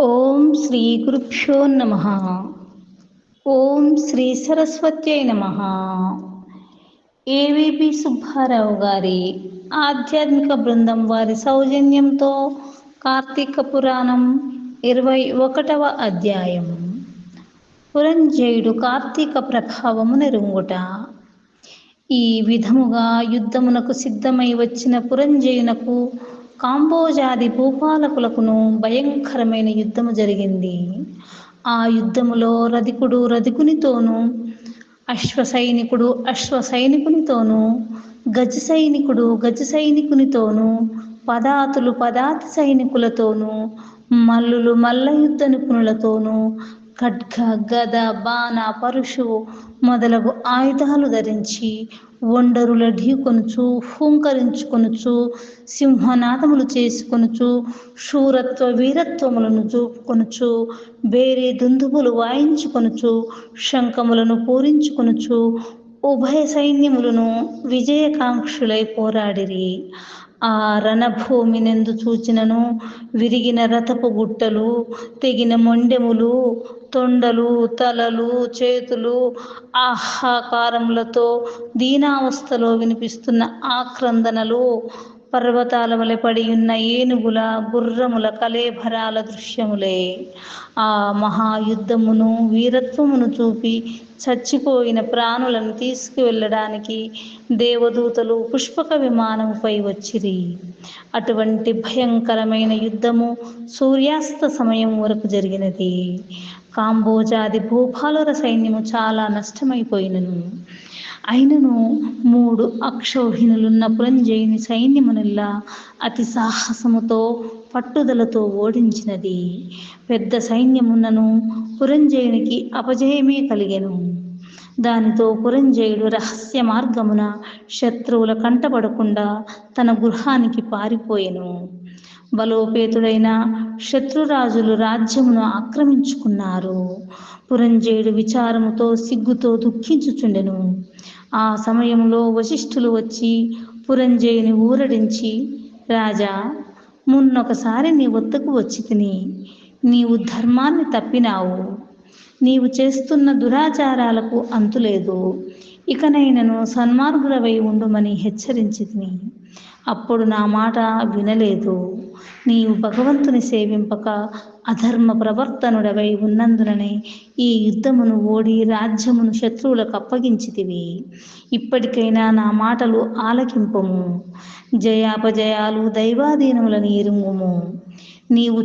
ఓం శ్రీ గురుభ్యో నమ. ఓం శ్రీ సరస్వత్యై నమ. ఏవిపి సుబ్బారావు గారి ఆధ్యాత్మిక బృందం వారి సౌజన్యంతో కార్తీక పురాణం ఇరవై ఒకటవ అధ్యాయం. పురంజయుడు కార్తీక ప్రభావము నెరుంగుట. ఈ విధముగా యుద్ధమునకు సిద్ధమై వచ్చిన పురంజయునకు కాంబోజాది భూపాలకులకును భయంకరమైన యుద్ధము జరిగింది. ఆ యుద్ధములో రధికుడు రధికునితోనూ అశ్వ సైనికుడు అశ్వ గజ సైనికుడు గజ సైనికునితోనూ పదాతులు పదాతి సైనికులతోనూ మల్లులు మల్ల యుద్ధ నిపుణులతోనూ ఖడ్గ గద బాణ పరుషు మొదలగు ఆయుధాలు ధరించి ఒండరుల ఢీకొనుచు హూంకరించుకొనుచు సింహనాదములు చేసుకొనుచు శూరత్వ వీరత్వములను చూపుకొనుచు వేరే దుందుబులు వాయించుకొనుచు శంఖములను పూరించుకొనుచు ఉభయ సైన్యములను విజయకాంక్షులై పోరాడిరి. ఆ రణభూమినెందు చూచినను విరిగిన రథపు గుట్టలు తెగిన మొండెములు తొండలు తలలు చేతులు ఆహాకారములతో దీనావస్థలో వినిపిస్తున్న ఆక్రందనలు పర్వతాల వలె పడి ఉన్న ఏనుగుల గుర్రముల కలేభరాల దృశ్యములే. ఆ మహాయుద్ధమును వీరత్వమును చూపి చచ్చిపోయిన ప్రాణులను తీసుకువెళ్ళడానికి దేవదూతలు పుష్పక విమానముపై వచ్చిరి. అటువంటి భయంకరమైన యుద్ధము సూర్యాస్త సమయం వరకు జరిగినది. కాంబోజాది భూపాలుర సైన్యము చాలా నష్టమైపోయినను. అయినను మూడు అక్షౌహిణులున్న పురంజయుని సైన్యమునిల్లా అతి సాహసముతో పట్టుదలతో ఓడించినది. పెద్ద సైన్యమున్నను పురంజయునికి అపజయమే కలిగెను. దానితో పురంజయుడు రహస్య మార్గమున శత్రువుల కంటపడకుండా తన గృహానికి పారిపోయెను. బలోపేతుడైన శత్రురాజులు రాజ్యమును ఆక్రమించుకున్నారు. పురంజయుడు విచారముతో సిగ్గుతో దుఃఖించుచుండెను. ఆ సమయంలో వశిష్ఠులు వచ్చి పురంజయుని ఊరడించి రాజా మున్నొకసారి నీ వద్దకు వచ్చి తిని నీవు ధర్మాన్ని తప్పినావు. నీవు చేస్తున్న దురాచారాలకు అంతులేదు. ఇకనైనను సన్మార్గులవై ఉండుమని హెచ్చరించి తిని. అప్పుడు నా మాట వినలేదు. నీవు భగవంతుని సేవింపక అధర్మ ప్రవర్తనుడవై ఉన్నందుననే ఈ యుద్ధమును ఓడి రాజ్యమును శత్రువులకు అప్పగించితివి. ఇప్పటికైనా నా మాటలు ఆలకింపము. జయాపజయాలు దైవాధీనముల నీరుము నీవు